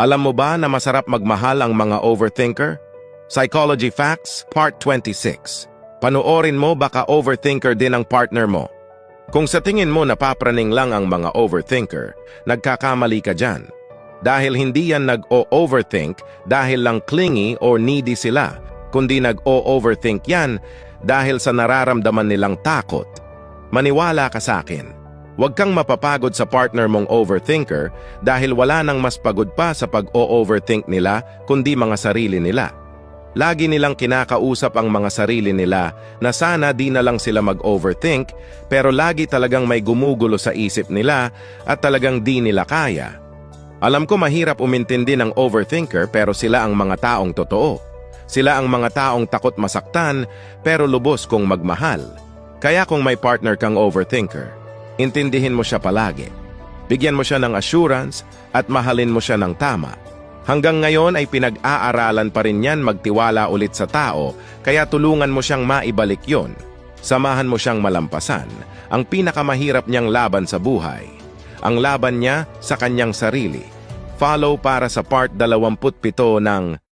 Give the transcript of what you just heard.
Alam mo ba na masarap magmahal ang mga overthinker? Psychology Facts, Part 26. Panoorin mo baka overthinker din ang partner mo. Kung sa tingin mo napapraning lang ang mga overthinker, nagkakamali ka dyan. Dahil hindi yan nag-o-overthink dahil lang clingy or needy sila, kundi nag-o-overthink yan dahil sa nararamdaman nilang takot. Maniwala ka sa akin. Huwag kang mapapagod sa partner mong overthinker dahil wala nang mas pagod pa sa pag-o-overthink nila kundi mga sarili nila. Lagi nilang kinakausap ang mga sarili nila na sana di na lang sila mag-overthink pero lagi talagang may gumugulo sa isip nila at talagang di nila kaya. Alam ko mahirap umintindi ng overthinker pero sila ang mga taong totoo. Sila ang mga taong takot masaktan pero lubos kong magmahal. Kaya kung may partner kang overthinker, intindihin mo siya palagi. Bigyan mo siya ng assurance at mahalin mo siya ng tama. Hanggang ngayon ay pinag-aaralan pa rin yan magtiwala ulit sa tao, kaya tulungan mo siyang maibalik yon. Samahan mo siyang malampasan, ang pinakamahirap niyang laban sa buhay. Ang laban niya sa kanyang sarili. Follow para sa part 27 ng